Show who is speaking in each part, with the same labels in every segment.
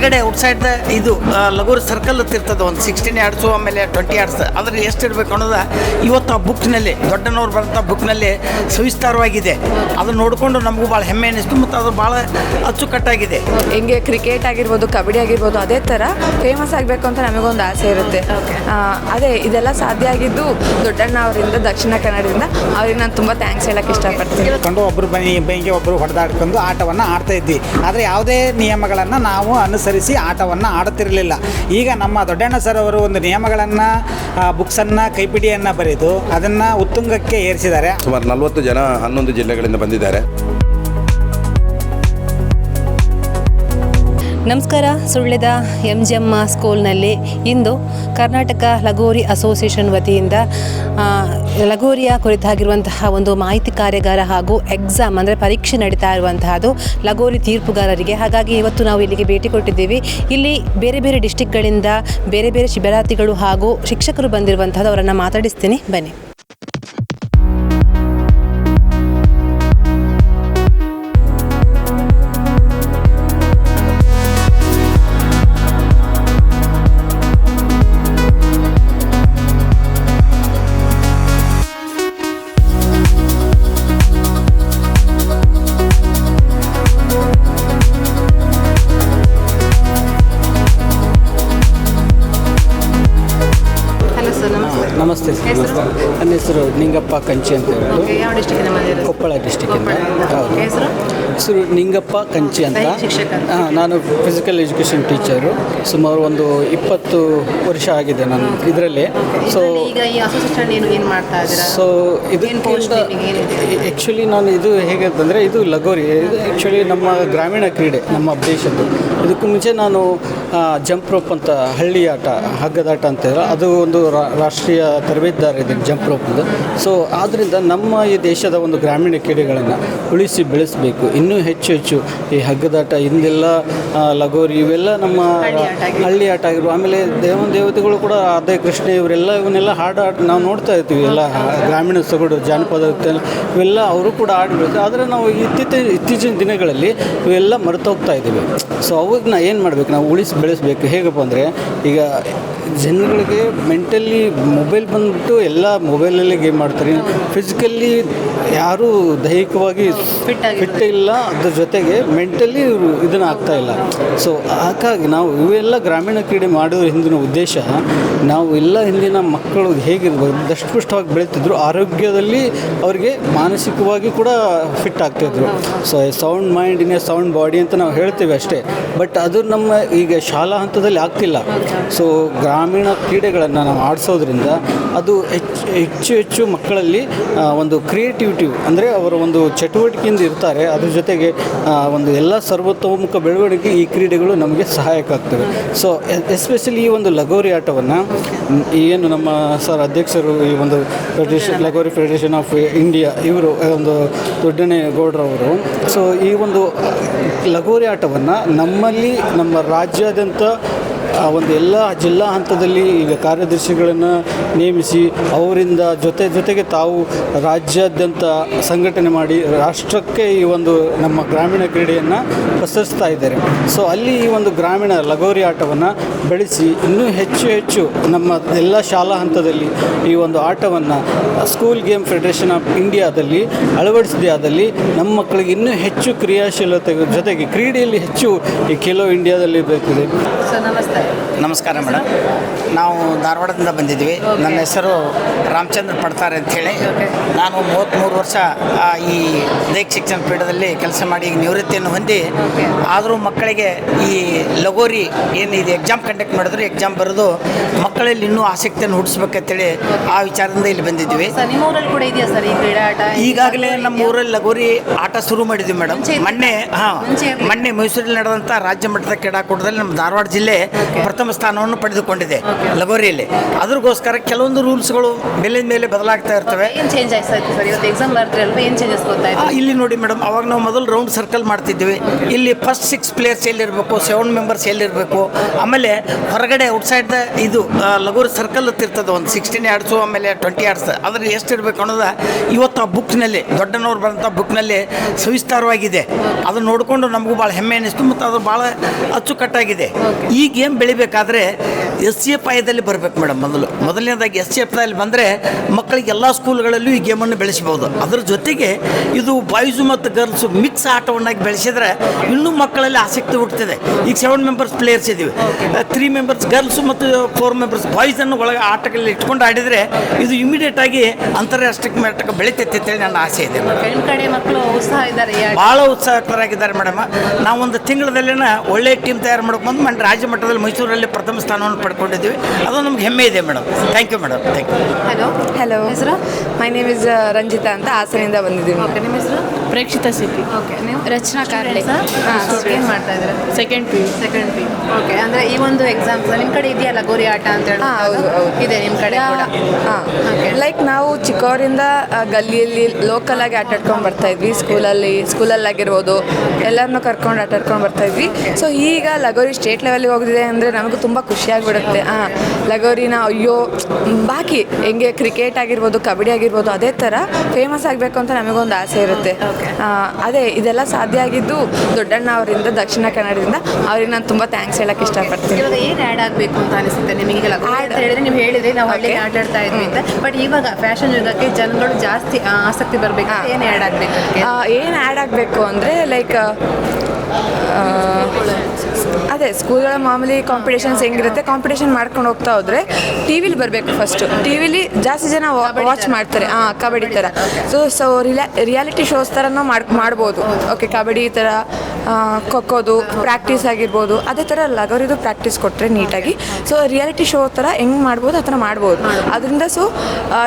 Speaker 1: ಹೊರಗಡೆ outside the ಇದು ಲಗೂರು circle ಇರ್ತದೆ ಒಂದು ಸಿಕ್ಸ್ಟೀನ್ ಯಾರ್ಡ್ಸು ಆಮೇಲೆ ಟ್ವೆಂಟಿ ಯಾರ್ಡ್ಸ್ ಅಂದ್ರೆ ಎಷ್ಟು ಇರಬೇಕು ಅನ್ನೋದು ಇವತ್ತು ಆ ಬುಕ್ನಲ್ಲಿ ದೊಡ್ಡನವ್ರು ಬರೆದ ಬುಕ್ನಲ್ಲಿ ಸವಿಸ್ತಾರವಾಗಿದೆ. ಅದನ್ನ ನೋಡಿಕೊಂಡು ನಮಗೂ ಭಾಳ ಹೆಮ್ಮೆ ಅನ್ನಿಸ್ತು ಮತ್ತು ಅದು ಭಾಳ ಅಚ್ಚುಕಟ್ಟಾಗಿದೆ.
Speaker 2: ಹಿಂಗೆ ಕ್ರಿಕೆಟ್ ಆಗಿರ್ಬೋದು ಕಬಡ್ಡಿ ಆಗಿರ್ಬೋದು ಅದೇ ಥರ ಫೇಮಸ್ ಆಗಬೇಕು ಅಂತ ನಮಗೊಂದು ಆಸೆ ಇರುತ್ತೆ. ಅದೇ ಇದೆಲ್ಲ ಸಾಧ್ಯ ಆಗಿದ್ದು ದೊಡ್ಡಣ್ಣ ಅವರಿಂದ ದಕ್ಷಿಣ ಕನ್ನಡದಿಂದ ಅವ್ರಿಗೆ ನಾನು ತುಂಬ ಥ್ಯಾಂಕ್ಸ್ ಹೇಳಕ್ಕೆ ಇಷ್ಟಪಡ್ತೀನಿ.
Speaker 3: ಕಂಡು ಒಬ್ಬರು ಬನ್ನಿ ಬೆಂಕಿ ಒಬ್ಬರು ಹೊಡೆದಾಡ್ಕೊಂಡು ಆಟವನ್ನು ಆಡ್ತಾ ಇದ್ವಿ. ಆದರೆ ಯಾವುದೇ ನಿಯಮಗಳನ್ನು ನಾವು ಅನುಸರಿಸಿ ಆಟವನ್ನು ಆಡುತ್ತಿರಲಿಲ್ಲ. ಈಗ ನಮ್ಮ ದೊಡ್ಡಣ್ಣ ಸರ್ ಅವರು ಒಂದು ನಿಯಮಗಳನ್ನು ಬುಕ್ಸನ್ನು ಕೈಪಿಡಿಯನ್ನು ಬರೆದು ಅದನ್ನು ಉತ್ತುಂಗಕ್ಕೆ ಏರಿಸಿದ್ದಾರೆ.
Speaker 4: ಸುಮಾರು ನಲವತ್ತು ಜನ ಹನ್ನೊಂದು ಜಿಲ್ಲೆಗಳಿಂದ ಬಂದಿದ್ದಾರೆ.
Speaker 5: ನಮಸ್ಕಾರ. ಸುಳ್ಯದ ಎಂ ಜಿ ಎಂ ಸ್ಕೂಲ್ನಲ್ಲಿ ಇಂದು ಕರ್ನಾಟಕ ಲಗೋರಿ ಅಸೋಸಿಯೇಷನ್ ವತಿಯಿಂದ ಲಗೋರಿಯ ಕುರಿತಾಗಿರುವಂತಹ ಒಂದು ಮಾಹಿತಿ ಕಾರ್ಯಾಗಾರ ಹಾಗೂ ಎಕ್ಸಾಮ್ ಅಂದರೆ ಪರೀಕ್ಷೆ ನಡೀತಾ ಇರುವಂತಹದ್ದು ಲಗೋರಿ ತೀರ್ಪುಗಾರರಿಗೆ. ಹಾಗಾಗಿ ಇವತ್ತು ನಾವು ಇಲ್ಲಿಗೆ ಭೇಟಿ ಕೊಟ್ಟಿದ್ದೀವಿ. ಇಲ್ಲಿ ಬೇರೆ ಬೇರೆ ಡಿಸ್ಟಿಕ್ಗಳಿಂದ ಬೇರೆ ಬೇರೆ ಶಿಬಿರಾರ್ಥಿಗಳು ಹಾಗೂ ಶಿಕ್ಷಕರು ಬಂದಿರುವಂತಹದ್ದು ಅವರನ್ನು ಮಾತಾಡಿಸ್ತೀನಿ. ಬನ್ನಿ. ನಮಸ್ತೆ
Speaker 6: ಸರ್? ನನ್ನ ಹೆಸರು ನಿಂಗಪ್ಪ ಕಂಚಿ ಅಂತ
Speaker 5: ಯಾವ ಬಂದಿರೋದು?
Speaker 6: ಕೊಪ್ಪಳ
Speaker 5: ಡಿಸ್ಟಿಕ್.
Speaker 6: ಹೌದು.
Speaker 5: ಹೆಸರು?
Speaker 6: ಹೆಸರು ನಿಂಗಪ್ಪ ಕಂಚಿ ಅಂತ.
Speaker 5: ದೈಹಿಕ ಶಿಕ್ಷಕ.
Speaker 6: ಹಾಂ ನಾನು ಫಿಸಿಕಲ್ ಎಜುಕೇಷನ್ ಟೀಚರು ಸುಮಾರು ಒಂದು ಇಪ್ಪತ್ತು ವರ್ಷ ಆಗಿದೆ ನಾನು ಇದರಲ್ಲಿ. ಸೊ
Speaker 5: ಇದ್ರಲ್ಲಿ ಈಗ ಈ ಅಸೋಸಿಯೇಷನ್ ಏನು ಏನು ಮಾಡ್ತಾ ಇದ್ದೀರಾ?
Speaker 6: ಸೊ
Speaker 5: ಇದು post ನಿಮಗೆ ಏನಿದೆ?
Speaker 6: ಆ್ಯಕ್ಚುಲಿ ನಾನು ಇದು ಹೇಗೆ ಅಂತಂದರೆ ಇದು ಲಗೋರಿ. ಇದು ಆ್ಯಕ್ಚುಲಿ ನಮ್ಮ ಗ್ರಾಮೀಣ ಕ್ರೀಡೆ ನಮ್ಮ ದೇಶದ್ದು. ಇದಕ್ಕೂ ಮುಂಚೆ ನಾನು ಜಂಪ್ ರೋಪ್ ಅಂತ ಹಳ್ಳಿ ಆಟ ಹಗ್ಗದಾಟ ಅಂತ ಇದೆ ಅದು ಒಂದು ರಾ- ರಾಷ್ಟ್ರೀಯ ತರಬೇತಿದಾರ ಇದ್ದೀನಿ ಜಂಪ್ ರೋಪ್ದು. ಸೊ ಆದ್ದರಿಂದ ನಮ್ಮ ಈ ದೇಶದ ಒಂದು ಗ್ರಾಮೀಣ ಕ್ರೀಡೆಗಳನ್ನು ಉಳಿಸಿ ಬೆಳೆಸಬೇಕು. ಇನ್ನೂ ಹೆಚ್ಚು ಹೆಚ್ಚು ಈ ಹಗ್ಗದಾಟ ಹಿಂದೆಲ್ಲ ಲಗೋರಿ ಇವೆಲ್ಲ ನಮ್ಮ
Speaker 5: ಹಳ್ಳಿ ಆಟ ಆಗಿರ್ಬೋದು.
Speaker 6: ಆಮೇಲೆ ದೇವನ ದೇವತೆಗಳು ಕೂಡ ಅದೇ ಕೃಷ್ಣ ಇವರೆಲ್ಲ ಇವನ್ನೆಲ್ಲ ಹಾಡು ಆಟ ನಾವು ನೋಡ್ತಾ ಇರ್ತೀವಿ. ಎಲ್ಲ ಗ್ರಾಮೀಣ ಸೊಗಡು ಜಾನಪದ ಇವೆಲ್ಲ ಅವರು ಕೂಡ ಆಡಿ ಆದರೆ ನಾವು ಇತ್ತೀಚಿನ ಇತ್ತೀಚಿನ ದಿನಗಳಲ್ಲಿ ಇವೆಲ್ಲ ಮರೆತು ಹೋಗ್ತಾ ಇದ್ದೀವಿ. ಸೊ ಅವಾಗ ನಾ ಏನು ಮಾಡಬೇಕು? ನಾವು ಉಳಿಸಿ ಬೆಳೆಸಬೇಕು. ಹೇಗಪ್ಪ ಅಂದರೆ ಈಗ ಜನಗಳಿಗೆ ಮೆಂಟಲಿ ಮೊಬೈಲ್ ಬಂದುಬಿಟ್ಟು ಎಲ್ಲ ಮೊಬೈಲಲ್ಲೇ ಗೇಮ್ ಆಡ್ತಾರೆ. ಫಿಸಿಕಲಿ ಯಾರೂ ದೈಹಿಕವಾಗಿ ಫಿಟ್ ಇಲ್ಲ. ಅದ್ರ ಜೊತೆಗೆ ಮೆಂಟಲಿ ಇವರು ಇದನ್ನು ಆಗ್ತಾ ಇಲ್ಲ. ಸೊ ಹಾಗಾಗಿ ನಾವು ಇವೆಲ್ಲ ಗ್ರಾಮೀಣ ಕ್ರೀಡೆ ಮಾಡೋದ್ರ ಹಿಂದಿನ ಉದ್ದೇಶ. ನಾವು ಎಲ್ಲ ಹಿಂದಿನ ಮಕ್ಕಳು ಹೇಗಿರ್ಬೋದು ದಷ್ಟಪುಷ್ಟವಾಗಿ ಬೆಳೀತಿದ್ರು ಆರೋಗ್ಯದಲ್ಲಿ ಅವರಿಗೆ ಮಾನಸಿಕವಾಗಿ ಕೂಡ fit ಆಗ್ತಾಯಿದ್ರು so sound mind in a sound body ಅಂತ ನಾವು ಹೇಳ್ತೇವೆ ಅಷ್ಟೇ. ಬಟ್ ಅದು ನಮ್ಮ ಈಗ ಶಾಲಾ ಹಂತದಲ್ಲಿ ಆಗ್ತಿಲ್ಲ. ಸೊ ಗ್ರಾಮೀಣ ಕ್ರೀಡೆಗಳನ್ನು ನಾವು ಆಡಿಸೋದ್ರಿಂದ ಅದು ಹೆಚ್ಚು ಹೆಚ್ಚು ಹೆಚ್ಚು ಮಕ್ಕಳಲ್ಲಿ ಒಂದು ಕ್ರಿಯೇಟಿವಿಟಿ ಅಂದರೆ ಅವರ ಒಂದು ಚಟುವಟಿಕೆಯಿಂದ ಇರ್ತಾರೆ. ಅದ್ರ ಜೊತೆಗೆ ಒಂದು ಎಲ್ಲ ಸರ್ವತೋಮುಖ ಬೆಳವಣಿಗೆ ಈ ಕ್ರೀಡೆಗಳು ನಮಗೆ ಸಹಾಯಕ ಆಗ್ತವೆ. ಸೊ ಎಸ್ಪೆಷಲಿ ಈ ಒಂದು ಲಗೋರಿ ಆಟವನ್ನು ಏನು ನಮ್ಮ ಸರ್ ಅಧ್ಯಕ್ಷರು ಈ ಒಂದು federation lagori federation of India ಇವರು ಒಂದು ದೊಡ್ಡನೇ ಗೌಡ್ರವರು ಸೊ ಈ ಒಂದು ಲಗೋರಿ ಆಟವನ್ನು ನಮ್ಮಲ್ಲಿ, ನಮ್ಮ ರಾಜ್ಯಾದ್ಯಂತ ಆ ಒಂದು ಎಲ್ಲ ಜಿಲ್ಲಾ ಹಂತದಲ್ಲಿ ಈಗ ಕಾರ್ಯದರ್ಶಿಗಳನ್ನು ನೇಮಿಸಿ ಅವರಿಂದ ಜೊತೆ ಜೊತೆಗೆ ತಾವು ರಾಜ್ಯಾದ್ಯಂತ ಸಂಘಟನೆ ಮಾಡಿ ರಾಷ್ಟ್ರಕ್ಕೆ ಈ ಒಂದು ನಮ್ಮ ಗ್ರಾಮೀಣ ಕ್ರೀಡೆಯನ್ನು ಪ್ರಸರಿಸ್ತಾ ಇದ್ದಾರೆ. ಸೊ ಅಲ್ಲಿ ಈ ಒಂದು ಗ್ರಾಮೀಣ ಲಗೋರಿ ಆಟವನ್ನು ಬೆಳೆಸಿ ಇನ್ನೂ ಹೆಚ್ಚು ಹೆಚ್ಚು ನಮ್ಮ ಎಲ್ಲ ಶಾಲಾ ಹಂತದಲ್ಲಿ ಈ ಒಂದು ಆಟವನ್ನು ಸ್ಕೂಲ್ ಗೇಮ್ ಫೆಡರೇಷನ್ ಆಫ್ ಇಂಡಿಯಾದಲ್ಲಿ ಅಳವಡಿಸಿದೆ ಆದಲ್ಲಿ ನಮ್ಮ ಮಕ್ಕಳಿಗೆ ಇನ್ನೂ ಹೆಚ್ಚು ಕ್ರಿಯಾಶೀಲತೆ ಜೊತೆಗೆ ಕ್ರೀಡೆಯಲ್ಲಿ ಹೆಚ್ಚು ಈ ಖೇಲೋ ಇಂಡಿಯಾದಲ್ಲಿ ಬೇಕಿದೆ
Speaker 5: ನಮಸ್ತೆ.
Speaker 1: ನಮಸ್ಕಾರ ಮೇಡಮ್. ನಾವು ಧಾರವಾಡದಿಂದ ಬಂದಿದ್ವಿ ನನ್ನ ಹೆಸರು ರಾಮಚಂದ್ರ ಪಡ್ತಾರೆ ಅಂಥೇಳಿ ನಾನು ಮೂವತ್ತ್ಮೂರು ವರ್ಷ ಈ ದೈಹಿಕ ಶಿಕ್ಷಣ ಪೀಠದಲ್ಲಿ ಕೆಲಸ ಮಾಡಿ ನಿವೃತ್ತಿಯನ್ನು ಹೊಂದಿ ಆದರೂ ಮಕ್ಕಳಿಗೆ ಈ ಲಗೋರಿ ಏನು ಇದು ಎಕ್ಸಾಮ್ ಕಂಡಕ್ಟ್ ಮಾಡಿದ್ರು ಎಕ್ಸಾಮ್ ಬರೆದು ಮಕ್ಕಳಲ್ಲಿ ಇನ್ನೂ ಆಸಕ್ತಿಯನ್ನು ಹುಟ್ಟಿಸ್ಬೇಕಂತೇಳಿ ಆ ವಿಚಾರದಿಂದ ಇಲ್ಲಿ ಬಂದಿದ್ವಿ
Speaker 5: ಸರ್ ನಿಮ್ಮ ಊರಲ್ಲಿ ಕೂಡ ಇದೆಯಾ ಸರ್ ಈ ಆಟ?
Speaker 1: ಈಗಾಗಲೇ ನಮ್ಮ ಊರಲ್ಲಿ ಲಗೋರಿ ಆಟ ಶುರು ಮಾಡಿದ್ವಿ ಮೇಡಮ್. ಮೊನ್ನೆ ಹಾಂ ಮೊನ್ನೆ ಮೈಸೂರಲ್ಲಿ ನಡೆದಂಥ ರಾಜ್ಯ ಮಟ್ಟದ ಕ್ರೀಡಾಕೂಟದಲ್ಲಿ ನಮ್ಮ ಧಾರವಾಡ ಜಿಲ್ಲೆ ಪ್ರಥಮ ಸ್ಥಾನವನ್ನು ಪಡೆದುಕೊಂಡಿದೆ ಲಗೋರಿಯಲ್ಲಿ. ಅದ್ರಗೋಸ್ಕರ ಕೆಲವೊಂದು ರೂಲ್ಸ್ಗಳು ಮೇಲಿನ ಮೇಲೆ ಬದಲಾಗ್ತಾ ಇರ್ತವೆ.
Speaker 5: ಏನು ಚೇಂಜ್ ಆಯ್ತು ಸರ್? ಇವತ್ತು ಎಕ್ಸಾಮ್ ಬರ್ತೀರಲ್ವ ಏನು ಚೇಂಜಸ್
Speaker 1: ಆ,
Speaker 5: ಗೊತ್ತಾಯ್ತು
Speaker 1: ಇಲ್ಲಿ ನೋಡಿ ಮೇಡಮ್ ಅವಾಗ ನಾವು ಮೊದಲು ರೌಂಡ್ ಸರ್ಕಲ್ ಮಾಡ್ತಿದ್ವಿ. ಇಲ್ಲಿ ಫಸ್ಟ್ ಸಿಕ್ಸ್ ಪ್ಲೇಯರ್ಸ್ ಎಲ್ಲಿರಬೇಕು ಸೆವೆನ್ ಮೆಂಬರ್ಸ್ ಎಲ್ಲಿರಬೇಕು ಆಮೇಲೆ ಹೊರಗಡೆ ಔಟ್ಸೈಡ್ ದ ಇದು ಲಗೋರಿ ಸರ್ಕಲ್ ಇರ್ತದೆ ಒಂದು ಸಿಕ್ಸ್ಟೀನ್ ಯಾರ್ಡ್ಸು ಆಮೇಲೆ ಟ್ವೆಂಟಿ ಯಾರ್ಡ್ಸ್ ಅದ್ರ ಎಷ್ಟು ಇರಬೇಕು ಅನ್ನೋದು ಇವತ್ತು ಆ ಬುಕ್ನಲ್ಲಿ ದೊಡ್ಡನವ್ರು ಬರೆದಂಥ ಬುಕ್ನಲ್ಲಿ ಸವಿಸ್ತಾರವಾಗಿದೆ. ಅದನ್ನು ನೋಡಿಕೊಂಡು ನಮಗೂ ಭಾಳ ಹೆಮ್ಮೆ ಅನ್ನಿಸ್ತು ಮತ್ತು ಅದು ಭಾಳ ಅಚ್ಚುಕಟ್ಟಾಗಿದೆ. ಈ ಗೇಮ್ ಬೆಳಿಬೇಕಾದ್ರೆ ಎಸ್ ಸಿ ಎಫ್ ಐದಲ್ಲಿ ಬರಬೇಕು ಮೇಡಮ್ ಮೊದಲು. ಮೊದಲನೇದಾಗಿ ಎಸ್ ಸಿ ಎಫ್ ಐಲಿ ಬಂದರೆ ಮಕ್ಕಳಿಗೆ ಎಲ್ಲ ಸ್ಕೂಲ್ಗಳಲ್ಲೂ ಈ ಗೇಮನ್ನು ಬೆಳೆಸ್ಬೋದು ಅದ್ರ ಜೊತೆಗೆ ಇದು ಬಾಯ್ಸು ಮತ್ತು ಗರ್ಲ್ಸು ಮಿಕ್ಸ್ ಆಟವನ್ನಾಗಿ ಬೆಳೆಸಿದ್ರೆ ಇನ್ನೂ ಮಕ್ಕಳಲ್ಲಿ ಆಸಕ್ತಿ ಹುಟ್ಟುತ್ತದೆ. ಈಗ ಸೆವೆನ್ ಮೆಂಬರ್ಸ್ ಪ್ಲೇಯರ್ಸ್ ಇದ್ದೀವಿ ತ್ರೀ ಮೆಂಬರ್ಸ್ ಗರ್ಲ್ಸು ಮತ್ತು ಫೋರ್ ಮೆಂಬರ್ಸ್ ಬಾಯ್ಸನ್ನು ಒಳಗೆ ಆಟಗಳಲ್ಲಿ ಇಟ್ಕೊಂಡು ಆಡಿದರೆ ಇದು ಇಮಿಡಿಯೇಟ್ ಆಗಿ ಅಂತಾರಾಷ್ಟ್ರೀಯ ಮಟ್ಟಕ್ಕೆ ಬೆಳೀತೈತೆ ಅಂತೇಳಿ ನನ್ನ ಆಸೆ ಇದೆ
Speaker 5: ಕಡೆ ಮಕ್ಕಳು ಉತ್ಸಾಹ ಇದ್ದಾರೆ
Speaker 1: ಭಾಳ ಉತ್ಸಾಹಕರಾಗಿದ್ದಾರೆ ಮೇಡಮ್. ನಾವೊಂದು ತಿಂಗಳದಲ್ಲಿನ ಒಳ್ಳೆ ಟೀಮ್ ತಯಾರು ಮಾಡ್ಕೊಂಡು ರಾಜ್ಯ ಮಟ್ಟದಲ್ಲಿ ಮೈಸೂರಲ್ಲಿ ಪ್ರಥಮ ಸ್ಥಾನವನ್ನು ಪಡ್ಕೊಂಡಿದ್ದೀವಿ. ಅದು ನಮ್ಗೆ ಹೆಮ್ಮೆ ಇದೆ madam. Thank you madam. Thank you
Speaker 5: hello
Speaker 2: hello
Speaker 5: ಹೆಸರು?
Speaker 2: ಮೈ ನೇಮ್ ಇಸ್ ರಂಜಿತಾ ಅಂತ ಹಾಸನಿಂದ ಬಂದಿದ್ದೀವಿ
Speaker 5: ಓಕೆ ನಿಮ್ಮ ಹೆಸರು?
Speaker 7: ಪ್ರೇಕ್ಷಿತ ಸಿಟಿ.
Speaker 5: ಓಕೆ ನೀವು
Speaker 7: ರಚನಾ ಕಾರ್ಲೆ
Speaker 5: ಏನು ಮಾಡ್ತಾ ಇದ್ದೀರಾ?
Speaker 7: Second P
Speaker 5: second P okay ಅಂದ್ರೆ ಈ ಒಂದು ಎಕ್ಸಾಮ್ಸ್ ನಿಮ್ಮ ಕಡೆ ಇದೆಯಲ್ಲ ಗೋರಿ ಆಟ ಅಂತ ಹೇಳಿ?
Speaker 2: ಹಾ, ಹೌದು, ಹೌದು.
Speaker 5: ಇದೆ ನಿಮ್ಮ ಕಡೆ ಕೂಡ?
Speaker 2: ಹಾಂ. ಲೈಕ್ ನಾವು ಚಿಕ್ಕವರಿಂದ ಗಲ್ಲಿಯಲ್ಲಿ ಲೋಕಲ್ ಆಗಿ ಆಟ ಆಡ್ಕೊಂಡು ಬರ್ತಾ ಇದ್ವಿ. ಸ್ಕೂಲಲ್ಲಿ ಸ್ಕೂಲಲ್ಲಿ ಆಗಿರ್ಬೋದು ಎಲ್ಲರನ್ನೂ ಕರ್ಕೊಂಡು ಆಟಾಡ್ಕೊಂಡು ಬರ್ತಾ ಇದ್ವಿ. ಸೊ ಈಗ ಲಗೋರಿ ಸ್ಟೇಟ್ ಲೆವೆಲ್ಗೆ ಹೋಗಿದೆ ಅಂದರೆ ನಮಗೂ ತುಂಬ ಖುಷಿಯಾಗಿಬಿಡುತ್ತೆ. ಹಾಂ ಲಗೋರಿನ ಅಯ್ಯೋ ಬಾಕಿ ಹೆಂಗೆ ಕ್ರಿಕೆಟ್ ಆಗಿರ್ಬೋದು ಕಬಡ್ಡಿ ಆಗಿರ್ಬೋದು ಅದೇ ಥರ ಫೇಮಸ್ ಆಗಬೇಕು ಅಂತ ನಮಗೊಂದು ಆಸೆ ಇರುತ್ತೆ. ಅದೇ ಇದೆಲ್ಲ ಸಾಧ್ಯ ಆಗಿದ್ದು ದೊಡ್ಡಣ್ಣ ಅವರಿಂದ ದಕ್ಷಿಣ ಕನ್ನಡದಿಂದ ಅವ್ರಿಗೆ ನಾನು ತುಂಬ ಥ್ಯಾಂಕ್ಸ್ ಹೇಳಕ್ಕೆ ಇಷ್ಟಪಡ್ತೀನಿ.
Speaker 5: ಇವಾಗ ಏನ್ ಆ್ಯಡ್ ಆಗಬೇಕು ಅಂತ ಅನಿಸುತ್ತೆ ನಿಮಗೆ? ಆ್ಯಡ್ ಹೇಳಿದ್ರೆ ನೀವು ಹೇಳಿದ್ರೆ ನಾವು ಹಳ್ಳಿ ಆಟಾಡ್ತಾ ಇದ್ವಿ ಅಂತ. ಬಟ್ ಇವಾಗ ಫ್ಯಾಷನ್ ಯುಗಕ್ಕೆ ಜನಗಳು ಜಾಸ್ತಿ ಆಸಕ್ತಿ ಬರಬೇಕು ಏನು ಆ್ಯಡ್ ಆಗಬೇಕು
Speaker 2: ಏನು ಆ್ಯಡ್ ಆಗಬೇಕು ಅಂದರೆ ಲೈಕ್ ಅದೇ ಸ್ಕೂಲ್ಗಳ ಮಾಮೂಲಿ ಕಾಂಪಿಟೇಷನ್ಸ್ ಹೆಂಗಿರುತ್ತೆ ಕಾಂಪಿಟೇಷನ್ ಮಾಡ್ಕೊಂಡು ಹೋಗ್ತಾ ಹೋದ್ರೆ ಟಿವಿಲಿ ಬರಬೇಕು ಫಸ್ಟು ಟಿವಿಲಿ ಜಾಸ್ತಿ ಜನ ವಾಚ್ ಮಾಡ್ತಾರೆ. ಹಾಂ ಕಬಡ್ಡಿ ಥರ ಸೊ ಸೊ ರಿಯಾ ರಿಯಾಲಿಟಿ ಶೋಸ್ ಥರನೂ ಮಾಡ್ ಮಾಡ್ಬೋದು. ಓಕೆ ಕಬಡ್ಡಿ ಥರ ಕೊಕ್ಕೋದು ಖೋಖೋದು ಪ್ರಾಕ್ಟೀಸ್ ಆಗಿರ್ಬೋದು. ಅದೇ ಥರ ಲಗೋರಿದು ಪ್ರಾಕ್ಟೀಸ್ ಕೊಟ್ಟರೆ ನೀಟಾಗಿ. ಸೊ ರಿಯಾಲಿಟಿ ಶೋ ಥರ ಹೆಂಗೆ ಮಾಡ್ಬೋದು ಆ ಥರ ಮಾಡ್ಬೋದು. ಅದರಿಂದ ಸೊ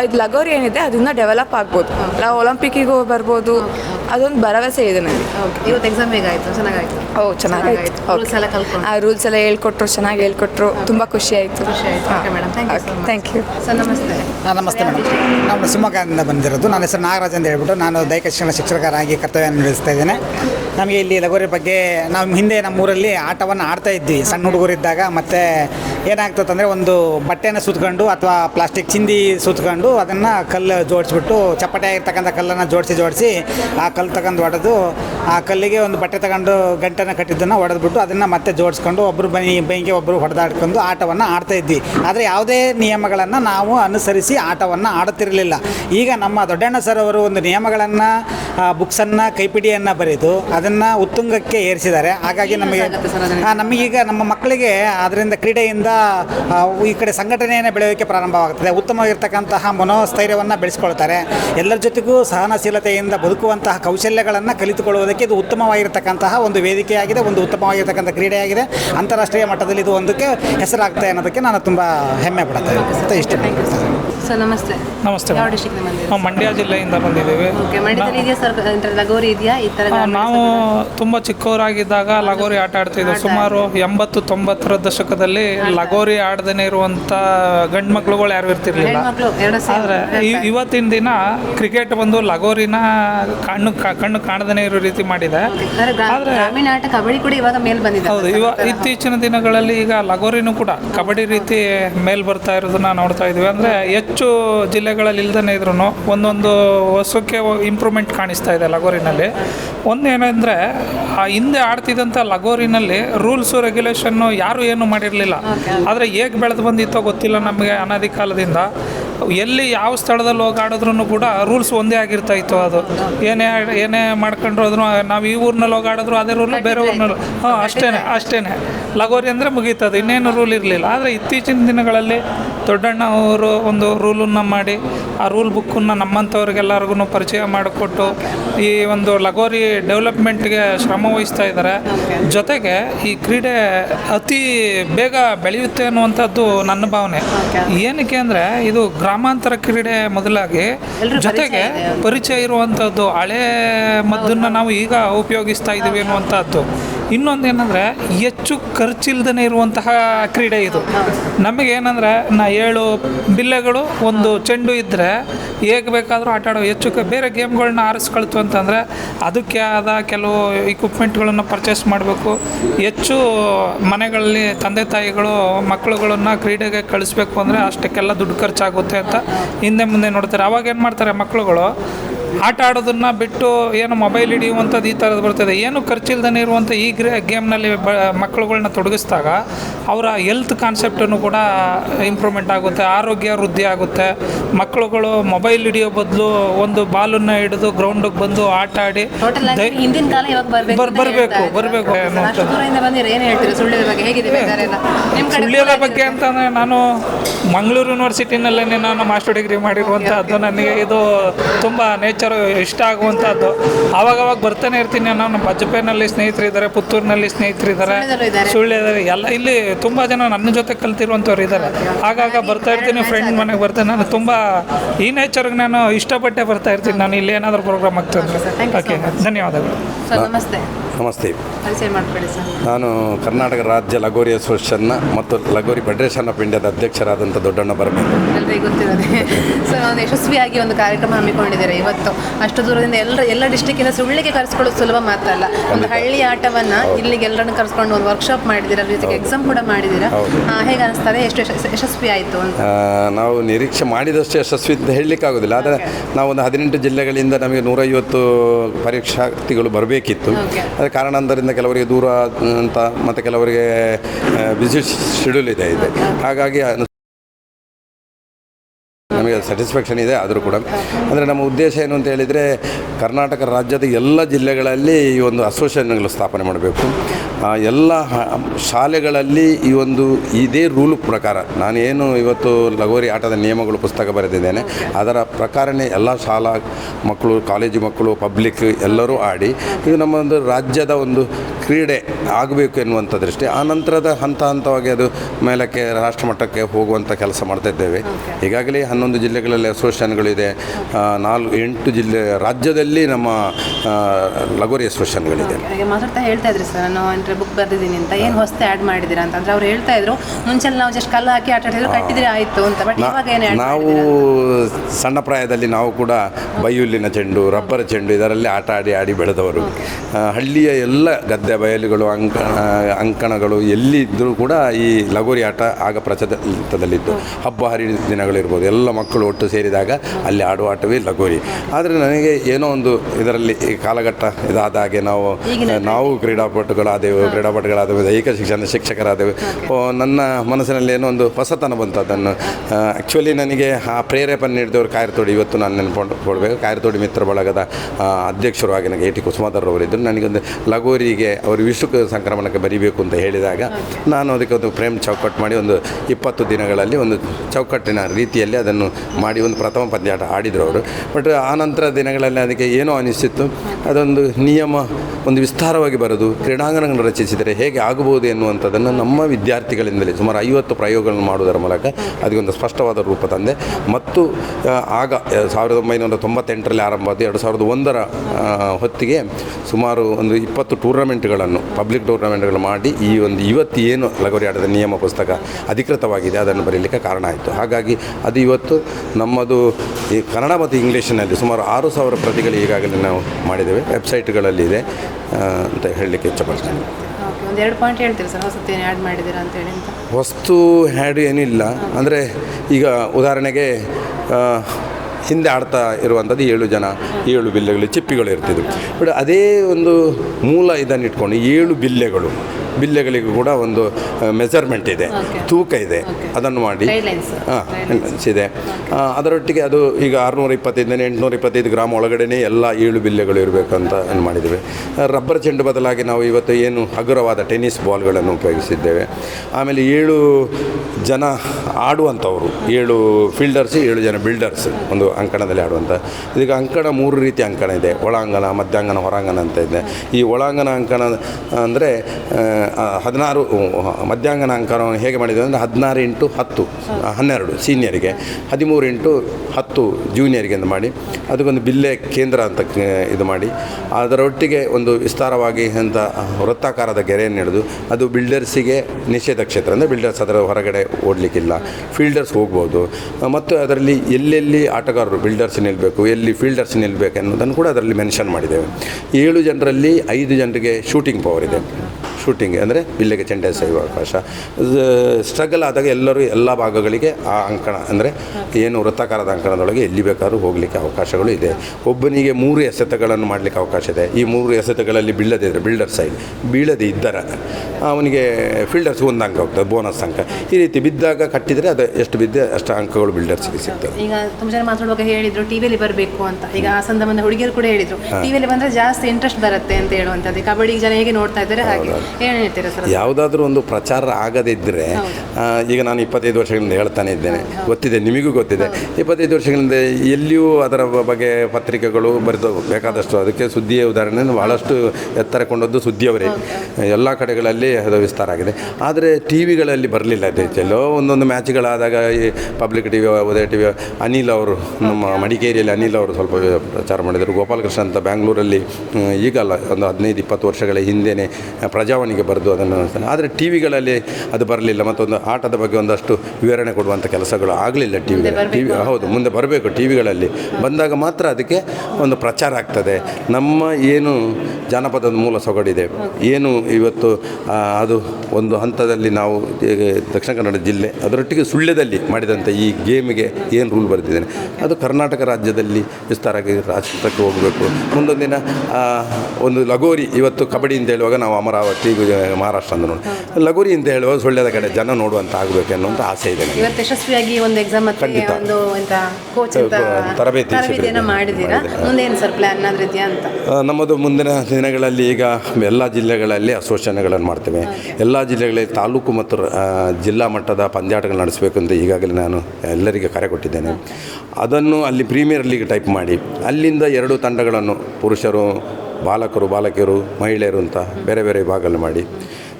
Speaker 2: ಇದು ಲಗೋರಿ ಏನಿದೆ ಅದರಿಂದ ಡೆವಲಪ್ ಆಗ್ಬೋದು. ನಾವು ಒಲಂಪಿಕ್ಕಿಗೂ ಬರ್ಬೋದು. ಅದೊಂದು ಭರವಸೆ ಇದೆ ನನಗೆ.
Speaker 5: ಇವತ್ತು ಎಕ್ಸಾಮ್ ಹೇಗಾಯಿತು? ಚೆನ್ನಾಗಾಯ್ತು?
Speaker 2: ಓ ಚೆನ್ನಾಗಾಯ್ತು.
Speaker 5: ರೂಲ್ಸ್ ಎಲ್ಲ ಕಲ್ತ್ಕೊಂಡು
Speaker 2: ಆ ರೂಲ್ಸ್ ಎಲ್ಲ ಹೇಳ್ಕೊಟ್ರು ಚೆನ್ನಾಗಿ ಹೇಳ್ಕೊಟ್ರು. ತುಂಬ ಖುಷಿ ಆಯಿತು.
Speaker 5: ಖುಷಿ ಆಯ್ತು. Okay madam thank you
Speaker 2: thank you
Speaker 5: sir ನಮಸ್ತೆ.
Speaker 3: ಹಾಂ ನಮಸ್ತೆ ಮೇಡಮ್ ನಾವು ಶಿವಮೊಗ್ಗದಿಂದ ಬಂದಿರೋದು. ನನ್ನ ಹೆಸರು ನಾಗರಾಜ್ ಅಂತ ಹೇಳ್ಬಿಟ್ಟು ನಾನು ದೈಹಿಕ ಶಿಕ್ಷಣ ಶಿಕ್ಷಕರಾಗಿ ಕರ್ತವ್ಯ ನಿರ್ವಹಿಸ್ತಾ ಇದ್ದೇನೆ. ನಮಗೆ ಇಲ್ಲಿ ಲಗೋರಿ ಬಗ್ಗೆ ನಾವು ಹಿಂದೆ ನಮ್ಮೂರಲ್ಲಿ ಆಟವನ್ನು ಆಡ್ತಾ ಇದ್ವಿ. ಸಣ್ಣ ಹುಡುಗರಿದ್ದಾಗ ಮತ್ತು ಏನಾಗ್ತದಂದರೆ ಒಂದು ಬಟ್ಟೆನ ಸುತ್ಕೊಂಡು ಅಥವಾ ಪ್ಲಾಸ್ಟಿಕ್ ಚಿಂದಿ ಸುತ್ಕೊಂಡು ಅದನ್ನು ಕಲ್ಲು ಜೋಡಿಸ್ಬಿಟ್ಟು ಚಪ್ಪಟೆ ಆಗಿರ್ತಕ್ಕಂಥ ಕಲ್ಲನ್ನು ಜೋಡಿಸಿ ಜೋಡಿಸಿ ಆ ಕಲ್ಲು ತಗೊಂಡು ಹೊಡೆದು ಆ ಕಲ್ಲಿಗೆ ಒಂದು ಬಟ್ಟೆ ತಗೊಂಡು ಗಂಟನ್ನು ಕಟ್ಟಿದ್ದನ್ನು ಹೊಡೆದ್ಬಿಟ್ಟು ಅದನ್ನು ಮತ್ತೆ ಜೋಡಿಸ್ಕೊಂಡು ಒಬ್ಬರು ಬೈ ಬೈಗೆ ಒಬ್ಬರು ಹೊಡೆದಾಡ್ಕೊಂಡು ಆಟವನ್ನು ಆಡ್ತಾ ಇದ್ವಿ. ಆದರೆ ಯಾವುದೇ ನಿಯಮಗಳನ್ನು ನಾವು ಅನುಸರಿಸಿ ಆಟವನ್ನು ಆಡುತ್ತಿರಲಿಲ್ಲ. ಈಗ ನಮ್ಮ ದೊಡ್ಡಣ್ಣ ಸರ್ ಅವರು ಒಂದು ನಿಯಮಗಳನ್ನು ಬುಕ್ಸನ್ನು ಕೈಪಿಡಿಯನ್ನು ಬರೆದು ಅದನ್ನು ಉತ್ತುಂಗಕ್ಕೆ ಏರಿಸಿದ್ದಾರೆ. ಹಾಗಾಗಿ ನಮಗೆ ನಮಗೀಗ ನಮ್ಮ ಮಕ್ಕಳಿಗೆ ಅದರಿಂದ ಕ್ರೀಡೆಯಿಂದ ಈ ಕಡೆ ಸಂಘಟನೆಯನ್ನು ಬೆಳೆಯೋಕ್ಕೆ ಪ್ರಾರಂಭವಾಗುತ್ತದೆ ಉತ್ತಮವಾಗಿರ್ತಕ್ಕಂತಹ ಮನೋಸ್ಥೈರ್ಯವನ್ನು ಬೆಳೆಸ್ಕೊಳ್ತಾರೆ. ಎಲ್ಲರ ಜೊತೆಗೂ ಸಹನಶೀಲತೆಯಿಂದ ಬದುಕುವಂತಹ ಕೌಶಲ್ಯಗಳನ್ನು ಕಲಿತುಕೊಳ್ಳುವುದಕ್ಕೆ ಇದು ಉತ್ತಮವಾಗಿರ್ತಕ್ಕಂತಹ ಒಂದು ವೇದಿಕೆಯಾಗಿದೆ, ಒಂದು ಉತ್ತಮವಾಗಿರ್ತಕ್ಕಂಥ ಕ್ರೀಡೆಯಾಗಿದೆ. ಅಂತಾರಾಷ್ಟ್ರೀಯ ಮಟ್ಟದಲ್ಲಿ ಇದು ಒಂದಕ್ಕೆ ಹೆಸರಾಗ್ತದೆ ಅನ್ನೋದಕ್ಕೆ ನಾನು ತುಂಬ ಹೆಮ್ಮೆ ಪಡ್ತೇನೆ ಇಷ್ಟ.
Speaker 5: ಸರ್ ನಮಸ್ತೆ.
Speaker 8: ನಮಸ್ತೆ
Speaker 5: ಯಾವ. ಡಿಸ್ಟಿಕ್
Speaker 8: ನಾವು ಮಂಡ್ಯ ಜಿಲ್ಲೆಯಿಂದ ಬಂದಿದ್ದೀವಿ.
Speaker 5: ಓಕೆ ಮಂಡ್ಯದಲ್ಲಿ ಇದೆಯಾ ಸರ್ ಅಂದ್ರೆ ಲಗೋರಿ ಇದೆಯಾ? ಈ ಥರ
Speaker 8: ನಾವು ತುಂಬ ಚಿಕ್ಕವರಾಗಿದ್ದಾಗ ಲಗೋರಿ ಆಟ ಆಡ್ತಿದ್ವಿ. ಸುಮಾರು ಎಂಬತ್ತು ತೊಂಬತ್ತರ ದಶಕದಲ್ಲಿ ಲಗೋರಿ ಆಡದೇ ಇರುವಂಥ ಗಂಡು ಮಕ್ಳುಗಳು ಯಾರು ಇರ್ತಿರ್ಲಿಲ್ಲ.
Speaker 5: ಆದ್ರೆ ಎರಡು
Speaker 8: ಆದರೆ ಇವತ್ತಿನ ದಿನ ಕ್ರಿಕೆಟ್ ಬಂದು ಲಗೋರಿನ ಕಣ್ಣು ಕಾ- ಕಣ್ಣು ಕಾಣದೇ ಇರೋ ರೀತಿ ಮಾಡಿದೆ. ಆದರೆ
Speaker 5: ಗ್ರಾಮೀಣ ಆಟ ಕಬಡ್ಡಿ ಕೂಡ ಇವಾಗ ಮೇಲ್ ಬಂದಿದೆ.
Speaker 8: ಹೌದು ಇವ ಇತ್ತೀಚಿನ ದಿನಗಳಲ್ಲಿ ಈಗ ಲಗೋರಿನೂ ಕೂಡ ಕಬಡ್ಡಿ ರೀತಿ ಮೇಲ್ ಬರ್ತಾ ಇರೋದನ್ನ ನೋಡ್ತಾ ಇದ್ವಿ ಅಂದರೆ ಹೆಚ್ಚು ಜಿಲ್ಲೆಗಳಲ್ಲಿ ಇಲ್ದೇ ಇದ್ರೂ ಒಂದೊಂದು ವಸ್ತುಕ್ಕೆ ಇಂಪ್ರೂವ್ಮೆಂಟ್ ಕಾಣಿಸ್ತಾ ಇದೆ ಲಗೋರಿನಲ್ಲಿ. ಒಂದೇನೆಂದರೆ ಆ ಹಿಂದೆ ಆಡ್ತಿದ್ದಂಥ ಲಗೋರಿನಲ್ಲಿ ರೂಲ್ಸು ರೆಗ್ಯುಲೇಷನ್ನು ಯಾರು ಏನು ಮಾಡಿರಲಿಲ್ಲ. ಆದರೆ ಹೇಗೆ ಬೆಳೆದು ಬಂದಿತ್ತೋ ಗೊತ್ತಿಲ್ಲ ನಮಗೆ ಅನಾದಿ ಕಾಲದಿಂದ. ಎಲ್ಲಿ ಯಾವ ಸ್ಥಳದಲ್ಲಿ ಹೋಗಿ ಆಡಿದ್ರು ಕೂಡ ರೂಲ್ಸ್ ಒಂದೇ ಆಗಿರ್ತಾ ಇತ್ತು ಅದು. ಏನೇ ಏನೇ ಮಾಡ್ಕೊಂಡ್ರು ಅದನ್ನು ನಾವು ಈ ಊರಿನಲ್ಲಿ ಹೋಗಿ ಆಡಿದ್ರು ಅದೇ ರೂಲ್ ಬೇರೆ ಊರಿನಲ್ಲಿ. ಹಾಂ ಅಷ್ಟೇ ಅಷ್ಟೇ ಲಗೋರಿ ಅಂದರೆ ಮುಗೀತದೆ ಇನ್ನೇನು ರೂಲ್ ಇರಲಿಲ್ಲ. ಆದರೆ ಇತ್ತೀಚಿನ ದಿನಗಳಲ್ಲಿ ದೊಡ್ಡಣ್ಣ ಅವರು ಒಂದು ರೂಲನ್ನು ಮಾಡಿ ಆ ರೂಲ್ ಬುಕ್ಕನ್ನು ನಮ್ಮಂಥವ್ರಿಗೆಲ್ಲರಿಗೂ ಪರಿಚಯ ಮಾಡಿಕೊಟ್ಟು ಈ ಒಂದು ಲಗೋರಿ ಡೆವಲಪ್ಮೆಂಟ್ಗೆ ಶ್ರಮ ವಹಿಸ್ತಾ ಇದ್ದಾರೆ. ಜೊತೆಗೆ ಈ ಕ್ರೀಡೆ ಅತಿ ಬೇಗ ಬೆಳೆಯುತ್ತೆ ಅನ್ನುವಂಥದ್ದು ನನ್ನ ಭಾವನೆ. ಏನಕ್ಕೆ ಅಂದರೆ ಇದು ಗ್ರಾಮಾಂತರ ಕ್ರೀಡೆ ಮೊದಲಾಗಿ ಜೊತೆಗೆ ಪರಿಚಯ ಇರುವಂಥದ್ದು ಹಳೆ ಮದ್ದನ್ನು ನಾವು ಈಗ ಉಪಯೋಗಿಸ್ತಾ ಇದ್ದೀವಿ ಅನ್ನುವಂಥದ್ದು ಇನ್ನೊಂದು ಏನಂದರೆ, ಹೆಚ್ಚು ಖರ್ಚಿಲ್ದೇ ಇರುವಂತಹ ಕ್ರೀಡೆ ಇದು. ನಮಗೆ ಏನಂದ್ರೆ, ನಾ ಏಳು ಬಿಲ್ಲೆಗಳು, ಒಂದು ಚೆಂಡು ಇದ್ದರೆ ಹೇಗೆ ಬೇಕಾದರೂ ಆಟ ಆಡೋ ಹೆಚ್ಚು ಬೇರೆ ಗೇಮ್ಗಳನ್ನ ಆರಿಸ್ಕೊಳ್ತು ಅಂತಂದರೆ, ಅದಕ್ಕೆ ಆದ ಕೆಲವು ಇಕ್ವಿಪ್ಮೆಂಟ್ಗಳನ್ನು ಪರ್ಚೇಸ್ ಮಾಡಬೇಕು. ಹೆಚ್ಚು ಮನೆಗಳಲ್ಲಿ ತಂದೆ ತಾಯಿಗಳು ಮಕ್ಕಳುಗಳನ್ನು ಕ್ರೀಡೆಗೆ ಕಳಿಸ್ಬೇಕು ಅಂದರೆ, ಅಷ್ಟಕ್ಕೆಲ್ಲ ದುಡ್ಡು ಖರ್ಚಾಗುತ್ತೆ ಅಂತ ಹಿಂದೆ ಮುಂದೆ ನೋಡ್ತಾರೆ. ಅವಾಗ ಏನು ಮಾಡ್ತಾರೆ ಮಕ್ಕಳುಗಳು ಆಟ ಆಡೋದನ್ನು ಬಿಟ್ಟು ಏನು ಮೊಬೈಲ್ ಹಿಡಿಯುವಂಥದ್ದು ಈ ಥರದ್ದು ಬರ್ತದೆ. ಏನು ಖರ್ಚಿಲ್ದೇ ಇರುವಂಥ ಈ ಗ್ರೇ ಗೇಮ್ನಲ್ಲಿ ಬ ಮಕ್ಕಳುಗಳನ್ನ ತೊಡಗಿಸಿದಾಗ ಅವರ ಹೆಲ್ತ್ ಕಾನ್ಸೆಪ್ಟನ್ನು ಕೂಡ ಇಂಪ್ರೂವ್ಮೆಂಟ್ ಆಗುತ್ತೆ ಆರೋಗ್ಯ ವೃದ್ಧಿ ಆಗುತ್ತೆ. ಮಕ್ಕಳುಗಳು ಮೊಬೈಲ್ ಹಿಡಿಯೋ ಬದಲು ಒಂದು ಬಾಲನ್ನು ಹಿಡಿದು ಗ್ರೌಂಡಿಗೆ ಬಂದು ಆಟ ಆಡಿ
Speaker 5: ಹಿಂದಿನ ಕಾಲ ಇವಾಗ ಬರ್ಬೇಕು
Speaker 8: ಬರ್ಬೇಕು, ಸುಳ್ಯದ
Speaker 5: full
Speaker 8: ಬಗ್ಗೆ ಅಂತಂದರೆ ನಾನು ಮಂಗಳೂರು ಯೂನಿವರ್ಸಿಟಿನಲ್ಲೇ ನಾನು ಮಾಸ್ಟರ್ ಡಿಗ್ರಿ ಮಾಡಿರುವಂಥದ್ದು ನನಗೆ ಇದು ತುಂಬ ನೇಚರು ಇಷ್ಟ ಆಗುವಂಥದ್ದು ಆವಾಗವಾಗ ಬರ್ತಾನೆ ಇರ್ತೀನಿ ನಾನು ಬಜ್ಪೇನಲ್ಲಿ ಸ್ನೇಹಿತರಿದ್ದಾರೆ ಪುತ್ತೂರಿನಲ್ಲಿ ಸ್ನೇಹಿತರಿದ್ದಾರೆ. ಸುಳ್ಳಿದ್ದಾರೆ ಎಲ್ಲ ಇಲ್ಲಿ ತುಂಬ ಜನ ನನ್ನ ಜೊತೆ ಕಲ್ತಿರುವಂಥವ್ರು ಇದ್ದಾರೆ. ಆಗಾಗ ಬರ್ತಾ ಇರ್ತೀನಿ ಫ್ರೆಂಡ್ ಮನೆಗೆ ಬರ್ತೇನೆ. ನಾನು ತುಂಬ ಈ ನೇಚರ್ಗೆ ನಾನು ಇಷ್ಟಪಟ್ಟೆ ಬರ್ತಾ ಇರ್ತೀನಿ. ನಾನು ಇಲ್ಲಿ ಏನಾದರೂ ಪ್ರೋಗ್ರಾಮ್
Speaker 5: so
Speaker 8: ಓಕೆ ಧನ್ಯವಾದಗಳು.
Speaker 5: ಸರ್ ನಮಸ್ತೆ.
Speaker 4: ನಮಸ್ತೆ. ನಾನು ಕರ್ನಾಟಕ ರಾಜ್ಯ ಲಗೋರಿ ಅಸೋಸಿಯೇಷನ್ನ ಮತ್ತು ಲಗೋರಿ ಫೆಡರೇಷನ್ ಆಫ್ ಇಂಡಿಯಾದ ಅಧ್ಯಕ್ಷರಾದಂಥ ದೊಡ್ಡಣ್ಣ ಬರಬೇಕು
Speaker 5: ಎಲ್ಲರಿಗೂ ಗೊತ್ತಿರೋದೇ. ಸೊ ಯಶಸ್ವಿಯಾಗಿ ಒಂದು ಕಾರ್ಯಕ್ರಮ ಹಮ್ಮಿಕೊಂಡಿದ್ದಾರೆ ಇವತ್ತು. ಅಷ್ಟು ದೂರದಿಂದ ಎಲ್ಲ ಎಲ್ಲ ಡಿಸ್ಟಿಕ್ಕಿಂದ ಸುಳ್ಳಿಗೆ ಕರೆಸ್ಕೊಳ್ಳೋದು ಸುಲಭ ಮಾತಲ್ಲ ಒಂದು ಹಳ್ಳಿ ಆಟವನ್ನು ಇಲ್ಲಿಗೆ ಎಲ್ಲರನ್ನು ಕರೆಸ್ಕೊಂಡು ಒಂದು ವರ್ಕ್ಶಾಪ್ ಮಾಡಿದ್ದೀರಾ ಜೊತೆಗೆ ಎಕ್ಸಾಮ್ ಕೂಡ ಮಾಡಿದ್ದೀರಾ? ಹೇಗೆ ಅನಿಸ್ತದೆ? ಎಷ್ಟು ಯಶಸ್- ಯಶಸ್ವಿ ಆಯಿತು ಅಂತ.
Speaker 4: ನಾವು ನಿರೀಕ್ಷೆ ಮಾಡಿದಷ್ಟು ಯಶಸ್ವಿ ಅಂತ ಹೇಳಲಿಕ್ಕಾಗೋದಿಲ್ಲ ಆದರೆ ನಾವು ಒಂದು ಹದಿನೆಂಟು ಜಿಲ್ಲೆಗಳಿಂದ ನಮಗೆ ನೂರೈವತ್ತು ಪರೀಕ್ಷಾರ್ಥಿಗಳು ಬರಬೇಕಿತ್ತು. ಅದರ ಕಾರಣಾಂತರದಿಂದ ಕೆಲವರಿಗೆ ದೂರ ಅಂತ ಮತ್ತು ಕೆಲವರಿಗೆ ಬ್ಯುಸಿ ಶೆಡ್ಯೂಲ್ ಇದೆ ಇದೆ. ಹಾಗಾಗಿ ನಮಗೆ ಸ್ಯಾಟಿಸ್ಫ್ಯಾಕ್ಷನ್ ಇದೆ ಆದರೂ ಕೂಡ. ಅಂದರೆ ನಮ್ಮ ಉದ್ದೇಶ ಏನು ಅಂತ ಹೇಳಿದರೆ ಕರ್ನಾಟಕ ರಾಜ್ಯದ ಎಲ್ಲ ಜಿಲ್ಲೆಗಳಲ್ಲಿ ಈ ಒಂದು ಅಸೋಸಿಯೇಷನ್ಗಳು ಸ್ಥಾಪನೆ ಮಾಡಬೇಕು. ಆ, ಎಲ್ಲ ಶಾಲೆಗಳಲ್ಲಿ ಈ ಒಂದು ಇದೇ ರೂಲ್ ಪ್ರಕಾರ ನಾನೇನು ಇವತ್ತು ಲಗೋರಿ ಆಟದ ನಿಯಮಗಳು ಪುಸ್ತಕ ಬರೆದಿದ್ದೇನೆ ಅದರ ಪ್ರಕಾರನೇ ಎಲ್ಲ ಶಾಲಾ ಮಕ್ಕಳು ಕಾಲೇಜು ಮಕ್ಕಳು ಪಬ್ಲಿಕ್ ಎಲ್ಲರೂ ಆಡಿ ಇದು ನಮ್ಮ ಒಂದು ರಾಜ್ಯದ ಒಂದು ಕ್ರೀಡೆ ಆಗಬೇಕು ಎನ್ನುವಂಥ ದೃಷ್ಟಿ. ಆ ನಂತರದ ಹಂತ ಹಂತವಾಗಿ ಅದು ಮೇಲಕ್ಕೆ ರಾಷ್ಟ್ರಮಟ್ಟಕ್ಕೆ ಹೋಗುವಂಥ ಕೆಲಸ ಮಾಡ್ತಾ ಇದ್ದೇವೆ. ಈಗಾಗಲೇ ಹನ್ನೊಂದು ಜಿಲ್ಲೆಗಳಲ್ಲಿ ಅಸೋಸಿಯೇಷನ್ಗಳಿದೆ ನಾಲ್ಕು ಎಂಟು ಜಿಲ್ಲೆ ರಾಜ್ಯದಲ್ಲಿ ನಮ್ಮ ಲಗೋರಿ ಅಸೋಸಿಯೇಷನ್ಗಳಿದೆ
Speaker 5: ಹಾಗೆ ಮಾತಾಡ್ತಾ ಹೇಳ್ತಾ ಇದ್ರಿ ಸರ್. ನಾನು ಅಂದರೆ ಬುಕ್ ಬರೆದಿದ್ದೀನಿ ಅಂತ. ಏನು ಹೊಸ್ತು ಆ್ಯಡ್ ಮಾಡಿದ್ದೀರಾ ಅಂತ. ಅಂದರೆ ಅವ್ರು ಹೇಳ್ತಾ ಇದ್ರು ಮುಂಚೆಲ್ಲ ನಾವು ಜಸ್ಟ್ ಕಲ್ಲು ಹಾಕಿ ಆಟ ಆಡಿದ್ರು ಕಟ್ಟಿದ್ರೆ ಆಯಿತು ಅಂತ. ಬಟ್ ಇವಾಗ ಏನು
Speaker 4: ನಾವು ಸಣ್ಣ ಪ್ರಾಯದಲ್ಲಿ ನಾವು ಕೂಡ ಬೈಯುಲ್ಲಿನ ಚೆಂಡು ರಬ್ಬರ್ ಚೆಂಡು ಇದರಲ್ಲಿ ಆಟ ಆಡಿ ಆಡಿ ಬೆಳೆದವರು. ಹಳ್ಳಿಯ ಎಲ್ಲ ಗದ್ದೆ ಬಯಲುಗಳು ಅಂಕ ಅಂಕಣಗಳು ಎಲ್ಲಿದ್ದರೂ ಕೂಡ ಈ ಲಗೋರಿ ಆಟ ಆಗ ಪ್ರಚಲಿತದಲ್ಲಿತ್ತು ಹಬ್ಬ ಹರಿ ದಿನಗಳಿರ್ಬೋದು ಎಲ್ಲ ಮಕ್ಕಳು ಒಟ್ಟು ಸೇರಿದಾಗ ಅಲ್ಲಿ ಆಡುವ ಆಟವೇ ಲಗೋರಿ. ಆದರೆ ನನಗೆ ಏನೋ ಒಂದು ಇದರಲ್ಲಿ ಈ ಕಾಲಘಟ್ಟ ಇದಾದ ಹಾಗೆ ನಾವು ನಾವು ಕ್ರೀಡಾಪಟುಗಳಾದೆವು ಕ್ರೀಡಾಪಟುಗಳಾದೆವು ದೈಹಿಕ ಶಿಕ್ಷಣ ಶಿಕ್ಷಕರಾದೆವು. ನನ್ನ ಮನಸ್ಸಿನಲ್ಲಿ ಏನೋ ಒಂದು ಹೊಸತನ ಬಂತು ಅದನ್ನು ಆ್ಯಕ್ಚುಲಿ ನನಗೆ ಆ ಪ್ರೇರೇಪಣೆ ನೀಡಿದವರು ಕಾಯರ್ತೋಡಿ ಇವತ್ತು ನಾನು ನೆನಪುಕೊಳ್ಬೇಕು ಕಾಯರ್ತೋಡಿ ಮಿತ್ರ ಬಳಗದ ಅಧ್ಯಕ್ಷರು ಆಗಿ ನನಗೆ ಎ ಟಿ ಕುಸುಮಾಧರ್ ಅವರಿದ್ದರು ನನಗೊಂದು ಲಗೋರಿಗೆ ಅವರು ವಿಶ್ವ ಸಂಕ್ರಮಣಕ್ಕೆ ಬರೀಬೇಕು ಅಂತ ಹೇಳಿದಾಗ ನಾನು ಅದಕ್ಕೆ ಒಂದು ಪ್ರೇಮ್ ಚೌಕಟ್ಟು ಮಾಡಿ ಒಂದು ಇಪ್ಪತ್ತು ದಿನಗಳಲ್ಲಿ ಒಂದು ಚೌಕಟ್ಟಿನ ರೀತಿಯಲ್ಲಿ ಅದನ್ನು ಮಾಡಿ ಒಂದು ಪ್ರಥಮ ಪಂದ್ಯಾಟ ಆಡಿದರು ಅವರು. ಬಟ್ ಆನಂತರ ದಿನಗಳಲ್ಲಿ ಅದಕ್ಕೆ ಏನೋ ಅನಿಸಿತ್ತು. ಅದೊಂದು ನಿಯಮ ಒಂದು ವಿಸ್ತಾರವಾಗಿ ಬರೋದು ಕ್ರೀಡಾಂಗಣಗಳನ್ನು ರಚಿಸಿದರೆ ಹೇಗೆ ಆಗಬಹುದು ಎನ್ನುವಂಥದ್ದನ್ನು ನಮ್ಮ ವಿದ್ಯಾರ್ಥಿಗಳಿಂದಲೇ ಸುಮಾರು ಐವತ್ತು ಪ್ರಯೋಗಗಳನ್ನು ಮಾಡುವುದರ ಮೂಲಕ ಅದಕ್ಕೊಂದು ಸ್ಪಷ್ಟವಾದ ರೂಪ ತಂದೆ. ಮತ್ತು ಆ, ಆಗ ಸಾವಿರದ ಒಂಬೈನೂರ ತೊಂಬತ್ತೆಂಟರಲ್ಲಿ ಆರಂಭ ಆದ ಎರಡು ಸಾವಿರದ ಒಂದರ ಹೊತ್ತಿಗೆ ಸುಮಾರು ಒಂದು ಇಪ್ಪತ್ತು ಟೂರ್ನಮೆಂಟ್ಗಳನ್ನು ಪಬ್ಲಿಕ್ ಟೂರ್ನಮೆಂಟ್ಗಳು ಮಾಡಿ ಈ ಒಂದು ಇವತ್ತು ಏನು ಲಗೋರಿ ಆಟದ ನಿಯಮ ಪುಸ್ತಕ ಅಧಿಕೃತವಾಗಿದೆ ಅದನ್ನು ಬರೀಲಿಕ್ಕೆ ಕಾರಣ ಆಯಿತು. ಹಾಗಾಗಿ ಅದು ಇವತ್ತು ನಮ್ಮದು ಈ ಕನ್ನಡ ಮತ್ತು ಇಂಗ್ಲೀಷಿನಲ್ಲಿ ಸುಮಾರು ಆರು ಸಾವಿರ ಪ್ರತಿಗಳು ಈಗಾಗಲೇ ನಾವು ಮಾಡಿದ್ದೇವೆ. ವೆಬ್ಸೈಟ್ಗಳಲ್ಲಿ ಇದೆ ಅಂತ ಹೇಳಲಿಕ್ಕೆ ಇಷ್ಟಪಡ್ತೇನೆ
Speaker 5: ಓಕೆ ಎರಡು ಪಾಯಿಂಟ್ ಹೇಳ್ತೀರಿ ಸರ್? ಹೊಸತು ಏನು ಆ್ಯಡ್ ಮಾಡಿದ್ದೀರಾ ಅಂತ
Speaker 4: ವಸ್ತು ಹ್ಯಾಡ್ ಏನಿಲ್ಲ. ಅಂದರೆ ಈಗ ಉದಾಹರಣೆಗೆ ಹಿಂದೆ ಆಡ್ತಾ ಇರುವಂಥದ್ದು ಏಳು ಜನ ಏಳು ಬಿಲ್ಲೆಗಳು ಚಿಪ್ಪಿಗಳು ಇರ್ತಿದ್ವು. ಬಟ್ ಅದೇ ಒಂದು ಮೂಲ ಇದನ್ನು ಇಟ್ಕೊಂಡು ಏಳು ಬಿಲ್ಲೆಗಳು ಬಿಲ್ಲೆಗಳಿಗೂ ಕೂಡ ಒಂದು ಮೆಸರ್ಮೆಂಟ್ ಇದೆ. ತೂಕ ಇದೆ. ಅದನ್ನು ಮಾಡಿ. ಹಾಂ ಇದೆ. ಅದರೊಟ್ಟಿಗೆ ಅದು ಈಗ ಆರುನೂರ ಇಪ್ಪತ್ತೈದನೇ ಎಂಟುನೂರ ಇಪ್ಪತ್ತೈದು ಗ್ರಾಮ್ ಒಳಗಡೆನೇ ಎಲ್ಲ ಏಳು ಬಿಲ್ಲೆಗಳು ಇರಬೇಕು ಅಂತ ಏನು ಮಾಡಿದ್ದೇವೆ ರಬ್ಬರ್ ಚೆಂಡು ಬದಲಾಗಿ ನಾವು ಇವತ್ತು ಏನು ಹಗುರವಾದ ಟೆನ್ನಿಸ್ ಬಾಲ್ಗಳನ್ನು ಉಪಯೋಗಿಸಿದ್ದೇವೆ. ಆಮೇಲೆ ಏಳು ಜನ ಆಡುವಂಥವರು ಏಳು ಫೀಲ್ಡರ್ಸ್ ಏಳು ಜನ ಬಿಲ್ಡರ್ಸ್ ಒಂದು ಅಂಕಣದಲ್ಲಿ ಆಡುವಂಥ. ಇದೀಗ ಅಂಕಣ ಮೂರು ರೀತಿಯ ಅಂಕಣ ಇದೆ. ಒಳಾಂಗಣ ಮಧ್ಯಾಂಗಣ ಹೊರಾಂಗಣ ಅಂತ ಇದೆ. ಈ ಒಳಾಂಗಣ ಅಂಕಣ ಅಂದರೆ ಹದಿನಾರು ಮಧ್ಯಾಂಗನ ಅಂಕವನ್ನು ಹೇಗೆ ಮಾಡಿದ್ದೇವೆ ಅಂದರೆ ಹದಿನಾರು ಇಂಟು ಹತ್ತು ಹನ್ನೆರಡು ಸೀನಿಯರಿಗೆ ಹದಿಮೂರು ಇಂಟು ಹತ್ತು ಜೂನಿಯರಿಗೆ ಅಂತ ಮಾಡಿ. ಅದಕ್ಕೊಂದು ಬಿಲ್ಲೆ ಕೇಂದ್ರ ಅಂತ ಇದು ಮಾಡಿ. ಅದರೊಟ್ಟಿಗೆ ಒಂದು ವಿಸ್ತಾರವಾಗಿ ಅಂತ ವೃತ್ತಾಕಾರದ ಗೆರೆಯನ್ನು ಹಿಡಿದು, ಅದು ಬಿಲ್ಡರ್ಸಿಗೆ ನಿಷೇಧ ಕ್ಷೇತ್ರ ಅಂದರೆ ಬಿಲ್ಡರ್ಸ್ ಅದರ ಹೊರಗಡೆ ಓಡಲಿಕ್ಕಿಲ್ಲ. ಫೀಲ್ಡರ್ಸ್ ಹೋಗ್ಬೋದು. ಮತ್ತು ಅದರಲ್ಲಿ ಎಲ್ಲೆಲ್ಲಿ ಆಟಗಾರರು ಬಿಲ್ಡರ್ಸ್ ನಿಲ್ಲಬೇಕು ಎಲ್ಲಿ ಫೀಲ್ಡರ್ಸ್ ನಿಲ್ಲಬೇಕು ಅನ್ನೋದನ್ನು ಕೂಡ ಅದರಲ್ಲಿ ಮೆನ್ಷನ್ ಮಾಡಿದ್ದೇವೆ. ಏಳು ಜನರಲ್ಲಿ ಐದು ಜನರಿಗೆ ಶೂಟಿಂಗ್ ಪವರ್ ಇದೆ. ಶೂಟಿಂಗ್ ಅಂದರೆ ಬಿಲ್ಲಿಗೆ ಚೆಂಡೆ ಎಸೆಯುವ ಅವಕಾಶ. ಸ್ಟ್ರಗಲ್ ಆದಾಗ ಎಲ್ಲರೂ ಎಲ್ಲ ಭಾಗಗಳಿಗೆ ಆ ಅಂಕಣ ಅಂದರೆ ಏನು ವೃತ್ತಾಕಾರದ ಅಂಕಣದೊಳಗೆ ಎಲ್ಲಿ ಬೇಕಾದ್ರೂ ಹೋಗಲಿಕ್ಕೆ ಅವಕಾಶಗಳು ಇದೆ. ಒಬ್ಬನಿಗೆ ಮೂರು ಎಸೆತಗಳನ್ನು ಮಾಡಲಿಕ್ಕೆ ಅವಕಾಶ ಇದೆ. ಈ ಮೂರು ಎಸೆತಗಳಲ್ಲಿ ಬೀಳದೇ ಇದ್ದರೆ ಬಿಲ್ಡರ್ ಸೈಡ್ ಬೀಳದೇ ಇದ್ದರೆ ಅವನಿಗೆ ಫೀಲ್ಡರ್ಸ್ಗೆ ಒಂದು ಅಂಕ ಹೋಗ್ತದೆ ಬೋನಸ್ ಅಂಕ. ಈ ರೀತಿ ಬಿದ್ದಾಗ ಕಟ್ಟಿದರೆ ಅದು ಎಷ್ಟು ಬಿದ್ದೆ ಅಷ್ಟು ಅಂಕಗಳು ಬಿಲ್ಡರ್ಸ್ಗೆ ಸಿಗ್ತದೆ
Speaker 5: ಈಗ ತುಂಬ ಜನ ಮಾತಾಡುವಾಗ ಹೇಳಿದ್ರು ಟಿವಿಯಲ್ಲಿ ಬರಬೇಕು ಅಂತ. ಈಗ ಆ ಸಂದರ್ಭದ ಹುಡುಗಿಯರು ಕೂಡ ಹೇಳಿದ್ರು ಟಿವಿಯಲ್ಲಿ ಬಂದರೆ ಜಾಸ್ತಿ ಇಂಟ್ರೆಸ್ಟ್ ಬರುತ್ತೆ ಅಂತ ಹೇಳುವಂಥದ್ದು. ಕಬಡ್ಡಿ ಜನ ಹೇಗೆ ನೋಡ್ತಾ ಇದ್ದಾರೆ ಹಾಗೆ. ಏನು ಹೇಳ್ತೀರಾ ಸರ್
Speaker 4: ಯಾವುದಾದ್ರೂ ಒಂದು ಪ್ರಚಾರ ಆಗದಿದ್ದರೆ ಈಗ ನಾನು ಇಪ್ಪತ್ತೈದು ವರ್ಷಗಳಿಂದ ಹೇಳ್ತಾನೆ ಇದ್ದೇನೆ. ಗೊತ್ತಿದೆ ನಿಮಗೂ ಗೊತ್ತಿದೆ. ಇಪ್ಪತ್ತೈದು ವರ್ಷಗಳಿಂದ ಎಲ್ಲಿಯೂ ಅದರ ಬಗ್ಗೆ ಪತ್ರಿಕೆಗಳು ಬರೆದು ಬೇಕಾದಷ್ಟು ಅದಕ್ಕೆ ಸುದ್ದಿಯ ಉದಾಹರಣೆ ಭಾಳಷ್ಟು ಎತ್ತರ ಕೊಂಡದ್ದು ಸುದ್ದಿಯವರೇ. ಎಲ್ಲ ಕಡೆಗಳಲ್ಲಿ ಅದು ವಿಸ್ತಾರ ಆಗಿದೆ. ಆದರೆ ಟಿ ವಿಗಳಲ್ಲಿ ಬರಲಿಲ್ಲ ಎಲ್ಲೋ ಒಂದೊಂದು ಮ್ಯಾಚ್ಗಳಾದಾಗ ಈ public T V Udaya T V Anil ಅವರು ನಮ್ಮ ಮಡಿಕೇರಿಯಲ್ಲಿ ಅನಿಲ್ ಅವರು ಸ್ವಲ್ಪ ಪ್ರಚಾರ ಮಾಡಿದರು. ಗೋಪಾಲಕೃಷ್ಣ ಅಂತ ಬ್ಯಾಂಗ್ಳೂರಲ್ಲಿ ಈಗಲ್ಲ ಒಂದು ಹದಿನೈದು ಇಪ್ಪತ್ತು ವರ್ಷಗಳ ಹಿಂದೆಯೇ ಪ್ರಜಾವಾಣಿಗೆ ಬರೆದು ಅದನ್ನು ಆದರೆ ಟಿ ವಿಗಳಲ್ಲಿ ಅದು ಬರಲಿಲ್ಲ. ಮತ್ತೊಂದು ಆಟದ ಬಗ್ಗೆ ಒಂದಷ್ಟು ವಿವರಣೆ ಕೊಡುವಂಥ ಕೆಲಸಗಳು ಆಗಲಿಲ್ಲ ಟಿ ವಿ ಟಿ ವಿ ಹೌದು ಮುಂದೆ ಬರಬೇಕು ಟಿ ವಿಗಳಲ್ಲಿ ಬಂದಾಗ ಮಾತ್ರ ಅದಕ್ಕೆ ಒಂದು ಪ್ರಚಾರ ಆಗ್ತದೆ. ನಮ್ಮ ಏನು ಜಾನಪದದ ಮೂಲ ಸೊಗಡಿದೆ. ಏನು ಇವತ್ತು ಅದು ಒಂದು ಹಂತದಲ್ಲಿ ನಾವು ದಕ್ಷಿಣ ಕನ್ನಡ ಜಿಲ್ಲೆ ಅದರೊಟ್ಟಿಗೆ ಸುಳ್ಯದಲ್ಲಿ ಮಾಡಿದಂಥ ಈ ಗೇಮಿಗೆ ಏನು ರೂಲ್ ಬರೆದಿದ್ದೇನೆ? ಅದು ಕರ್ನಾಟಕ ರಾಜ್ಯದಲ್ಲಿ ವಿಸ್ತಾರ ಆಗಿ ರಾಷ್ಟ್ರಕ್ಕೆ ಹೋಗಬೇಕು. ಮುಂದೊಂದಿನ ದಿನ ಒಂದು ಲಗೋರಿ ಇವತ್ತು ಕಬಡ್ಡಿ ಅಂತ ಹೇಳುವಾಗ ನಾವು ಅಮರಾವತಿ ಗುಜ- ಮಹಾರಾಷ್ಟ್ರ ಅಂತ ನೋಡಿ ಲಗೋರಿ ಅಂತ ಹೇಳುವ ಸೊಳ್ಳೆದ ಕಡೆ ಜನ ನೋಡುವಂತ ಆಗಬೇಕು ಅನ್ನುವಂಥ ಆಸೆ ಇದೆ ನನಗೆ.
Speaker 5: ಇವತ್ತು ಯಶಸ್ವಿಯಾಗಿ ಒಂದು ಎಕ್ಸಾಮ್ ಮತ್ತೆ
Speaker 4: ಖಂಡಿತ.
Speaker 5: ಒಂದು ಎಂತ ಕೋಚ್ ಅಂತ
Speaker 4: ತರಬೇತಿ
Speaker 5: ತರಬೇತಿಯನ್ನು
Speaker 4: ಶಿಬಿರ
Speaker 5: ಮಾಡಿದ್ದೀರಾ ಮುಂದೆ ಏನು ಸರ್ ಪ್ಲಾನ್ ಅದ್ರ ರೀತಿಯ ಅಂತ?
Speaker 4: ನಮ್ಮದು ಮುಂದಿನ ದಿನಗಳಲ್ಲಿ ಈಗ ಎಲ್ಲ ಜಿಲ್ಲೆಗಳಲ್ಲಿ ಅಸೋಸಿಯೇಷನ್ಗಳನ್ನು ಮಾಡ್ತೇವೆ. ಎಲ್ಲ ಜಿಲ್ಲೆಗಳಲ್ಲಿ ತಾಲೂಕು ಮತ್ತು ಜಿಲ್ಲಾ ಮಟ್ಟದ ಪಂದ್ಯಾಟಗಳು ನಡೆಸಬೇಕು ಅಂತ ಈಗಾಗಲೇ ನಾನು ಎಲ್ಲರಿಗೆ ಕರೆ ಕೊಟ್ಟಿದ್ದೇನೆ. ಅದನ್ನು ಅಲ್ಲಿ ಪ್ರೀಮಿಯರ್ ಲೀಗ್ ಟೈಪ್ ಮಾಡಿ ಅಲ್ಲಿಂದ ಎರಡು ತಂಡಗಳನ್ನು ಪುರುಷರು ಬಾಲಕರು, ಬಾಲಕಿಯರು, ಮಹಿಳೆಯರು ಅಂತ ಬೇರೆ ಬೇರೆ ವಿಭಾಗಗಳು ಮಾಡಿ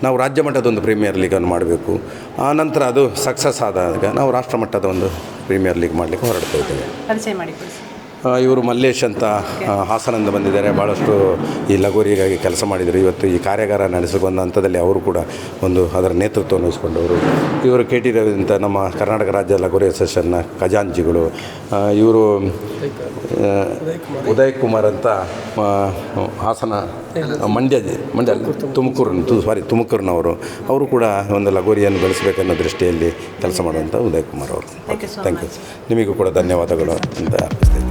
Speaker 4: ನಾವು ರಾಜ್ಯ ಮಟ್ಟದ ಒಂದು ಪ್ರೀಮಿಯರ್ ಲೀಗನ್ನು ಮಾಡಬೇಕು. ಆ ನಂತರ ಅದು ಸಕ್ಸಸ್ ಆದಾಗ ನಾವು ರಾಷ್ಟ್ರ ಮಟ್ಟದ ಒಂದು ಪ್ರೀಮಿಯರ್ ಲೀಗ್ ಮಾಡಲಿಕ್ಕೆ ಹೊರಡ್ತಾ ಇದ್ದೇವೆ. ಇವರು ಮಲ್ಲೇಶ್ ಅಂತ ಹಾಸನದಿಂದ ಬಂದಿದ್ದಾರೆ. ಭಾಳಷ್ಟು ಈ ಲಗೋರಿಗಾಗಿ ಕೆಲಸ ಮಾಡಿದರು. ಇವತ್ತು ಈ ಕಾರ್ಯಾಗಾರ ನಡೆಸುವ ಬಂದ ಹಂತದಲ್ಲಿ ಅವರು ಕೂಡ ಒಂದು ಅದರ ನೇತೃತ್ವವನ್ನು ವಹಿಸಿಕೊಂಡವರು. ಇವರು ಕೆ ಟಿ ರವಿ ಅಂತ ನಮ್ಮ ಕರ್ನಾಟಕ ರಾಜ್ಯ ಲಗೋರಿ ಅಸೋಸಿಯೇಷನ್ನ ಖಜಾಂಚಿಗಳು. ಇವರು ಉದಯ್ ಕುಮಾರ್ ಅಂತ ಹಾಸನ ಮಂಡ್ಯ ಮಂಡ್ಯ ತುಮಕೂರು ಸಾರಿ ತುಮಕೂರಿನವರು. ಅವರು ಕೂಡ ಒಂದು ಲಗೋರಿಯನ್ನು ಬೆಳೆಸಬೇಕನ್ನೋ ದೃಷ್ಟಿಯಲ್ಲಿ ಕೆಲಸ ಮಾಡುವಂಥ ಉದಯ್ ಕುಮಾರ್ ಅವರು. ಥ್ಯಾಂಕ್ ಯು ನಿಮಗೂ ಕೂಡ ಧನ್ಯವಾದಗಳು ಅಂತ ಅರ್ಪಿಸ್ತೇನೆ.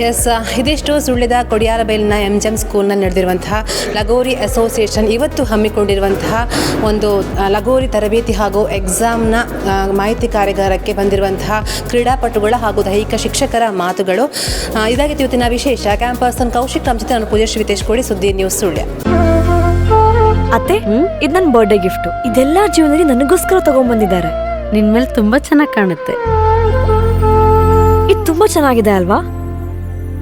Speaker 5: ಎಸ್ ಇದಿಷ್ಟು ಸುಳ್ಳಿದ ಕೊಡಿಯಾರಬೈಲಿನ ಎಂ ಜೆಮ್ ಸ್ಕೂಲ್ನಲ್ಲಿ ನಡೆದಿರುವಂತಹ ಲಗೋರಿ ಅಸೋಸಿಯೇಷನ್ ಇವತ್ತು ಹಮ್ಮಿಕೊಂಡಿರುವಂತಹ ಒಂದು ಲಗೋರಿ ತರಬೇತಿ ಹಾಗೂ ಎಕ್ಸಾಮ್ನ ಮಾಹಿತಿ ಕಾರ್ಯಾಗಾರಕ್ಕೆ ಬಂದಿರುವಂತಹ ಕ್ರೀಡಾಪಟುಗಳ ಹಾಗೂ ದೈಹಿಕ ಶಿಕ್ಷಕರ ಮಾತುಗಳು. ಇದಾಗಿತ್ತು ಇವತ್ತಿನ ವಿಶೇಷ. ಕ್ಯಾಂಪರ್ಸನ್ ಕೌಶಿಕ್ ಅಂಚಿತ ನಾನು ಪೂಜಾ ವಿತೇಶ್ ಕೋಡಿ, ಸುದ್ದಿ ನ್ಯೂಸ್ ಸುಳ್ಯ.
Speaker 7: ಅತ್ತೆ, ಇದು ನನ್ನ ಬರ್ಡೇ ಗಿಫ್ಟ್ ಇದೆಲ್ಲ ಜೀವನದಲ್ಲಿ ನನಗೋಸ್ಕರ ತಗೊಂಡ್ಬಂದಿದ್ದಾರೆ
Speaker 9: ನಿನ್ ಮೇಲೆ ತುಂಬಾ ಚೆನ್ನಾಗಿ ಕಾಣುತ್ತೆ.
Speaker 7: ಇದು ತುಂಬಾ ಚೆನ್ನಾಗಿದೆ ಅಲ್ವಾ?